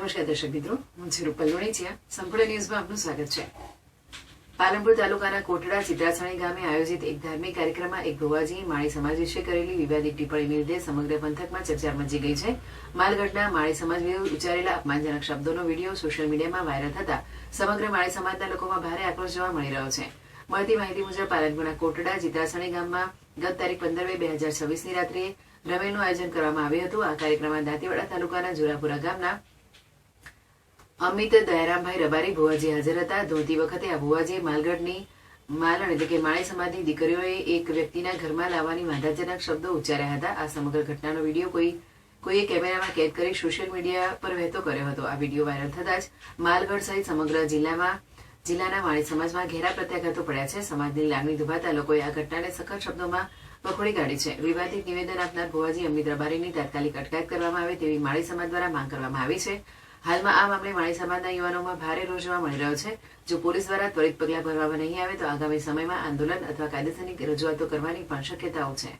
નમસ્કાર દર્શક મિત્રો, હું છું રૂપલ વણેચિયા સંપૂર્ણ ન્યૂઝમાં આપનું સ્વાગત છે. પાલનપુર તાલુકાના કોટડા ચિત્રાસણી ગામે આયોજિત એક ધાર્મિક કાર્યક્રમમાં એક ભુવાજી માળી સમાજ વિશે કરેલી વિવાદિત ટિપ્પણીને લીધે સમગ્ર પંથકમાં ચર્ચા મચી ગઈ છે. માલગઢના માળી સમાજ વિરુદ્ધ ઉચ્ચારેલા અપમાનજનક શબ્દોનો વીડિયો સોશિયલ મીડિયામાં વાયરલ થતા સમગ્ર માળી સમાજના લોકોમાં ભારે આક્રોશ જોવા મળી રહ્યો છે. મળતી માહિતી મુજબ પાલનપુરના કોટડા ચિત્રાસણી ગામમાં ગત તારીખ પંદર બે બે હજાર છવ્વીસની રાત્રે રમેનું આયોજન કરવામાં આવ્યું હતું. આ કાર્યક્રમમાં દાંતીવાડા તાલુકાના જુરાપુરા ગામના અમિત દયારામભાઈ રબારી ભુવાજી હાજર હતા. ધોતી વખતે આ ભુવાજીએ માલગઢની માલણ એટલે કે માળી સમાજની દીકરીઓએ એક વ્યક્તિના ઘરમાં લાવવાની વાંધાજનક શબ્દો ઉચ્ચાર્યા હતા. આ સમગ્ર ઘટનાનો વીડિયો કોઈ કોઈએ કેમેરામાં કેદ કરી સોશિયલ મીડિયા પર વહેતો કર્યો હતો. આ વીડિયો વાયરલ થતા જ માલગઢ સહિત સમગ્ર જિલ્લામાં જિલ્લાના માળી સમાજમાં ઘેરા પ્રત્યાઘાતો પડ્યા છે. સમાજની લાગણી દુભાતા લોકોએ આ ઘટનાને સખત શબ્દોમાં વખોડી કાઢી છે. વિવાદિત નિવેદન આપનાર ભુવાજી અમિત રબારીની તાત્કાલિક અટકાયત કરવામાં આવે તેવી માળી સમાજ દ્વારા માંગ કરવામાં આવી છે. હાલમાં આ મામલે માણી સમાજના યુવાનોમાં ભારે રોષ જોવા મળી રહ્યો છે. જો પોલીસ દ્વારા ત્વરિત પગલાં ભરવામાં નહીં આવે તો આગામી સમયમાં આંદોલન અથવા કાયદેસરની રજૂઆતો કરવાની પણ શક્યતાઓ છે.